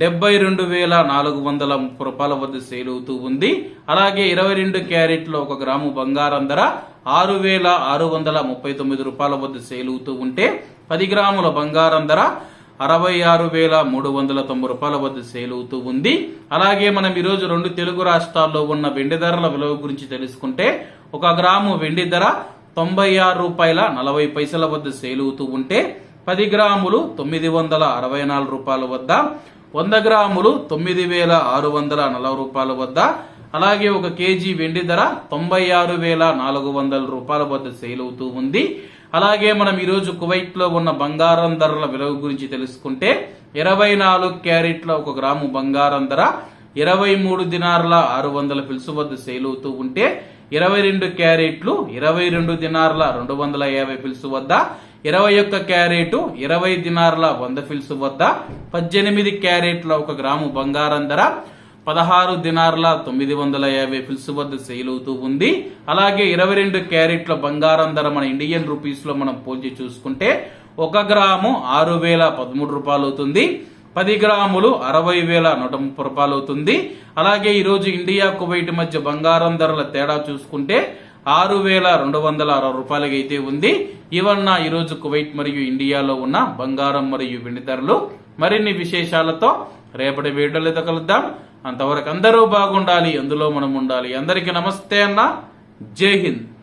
డెబ్బై రెండు వేల నాలుగు వందల ముప్పై రూపాయల వద్ద సేల్ అవుతూ ఉంది. అలాగే ఇరవై రెండు క్యారెట్లో ఒక గ్రాము బంగారం ధర ఆరు వేల ఆరు వందల ముప్పై తొమ్మిది రూపాయల వద్ద సేల్ అవుతూ ఉంటే పది గ్రాముల బంగారం ధర అరవై ఆరు వేల మూడు వందల తొంభై రూపాయల వద్ద సేల్ అవుతూ ఉంది. అలాగే మనం ఈరోజు రెండు తెలుగు రాష్ట్రాల్లో ఉన్న వెండి ధరల విలువ గురించి తెలుసుకుంటే ఒక గ్రాము వెండి ధర తొంభై ఆరు రూపాయల నలభై పైసల వద్ద సేల్ అవుతూ ఉంటే పది గ్రాములు తొమ్మిది వందల అరవై నాలుగు రూపాయల వద్ద వంద గ్రాములు తొమ్మిది వేల ఆరు వందల నలభై రూపాయల వద్ద అలాగే ఒక కేజీ వెండి ధర తొంభై ఆరు వేల నాలుగు వందల రూపాయల వద్ద సేల్ అవుతూ ఉంది. అలాగే మనం ఈరోజు కువైట్లో ఉన్న బంగారం ధరల విలువ గురించి తెలుసుకుంటే ఇరవై నాలుగు క్యారెట్ల ఒక గ్రాము బంగారం ధర ఇరవై మూడు దినార్ల ఆరు వందల పిలుసు వద్ద సేల్ అవుతూ ఉంటే ఇరవై రెండు క్యారెట్లు ఇరవై రెండు దినార్ల రెండు వందల యాభై పిలుసు వద్ద ఇరవై ఒక్క క్యారెట్ ఇరవై దినార్ల వంద ఫిల్స్ వద్ద పద్దెనిమిది క్యారెట్ల ఒక గ్రాము బంగారం ధర పదహారు దినార్ల తొమ్మిది వందల యాభై ఫిల్స్ వద్ద సేల్ అవుతూ ఉంది. అలాగే ఇరవై రెండు క్యారెట్ల బంగారం ధర మన ఇండియన్ రూపీస్లో మనం పోల్చి చూసుకుంటే ఒక గ్రాము ఆరు వేల పదమూడు రూపాయలు అవుతుంది. పది గ్రాములు అరవై వేల నూట ముప్పై రూపాయలు అవుతుంది. అలాగే ఈరోజు ఇండియా కువైట్ మధ్య బంగారం ధరల తేడా చూసుకుంటే ఆరు వేల రెండు వందల అరవై రూపాయలకి అయితే ఉంది. ఇవన్న ఈరోజు కువైట్ మరియు ఇండియాలో ఉన్న బంగారం మరియు వెండి ధరలు. మరిన్ని విశేషాలతో రేపటి వీడియోలో కలుద్దాం. అంతవరకు అందరూ బాగుండాలి. అందులో మనం ఉండాలి. అందరికీ నమస్తే అన్న. జై హింద్.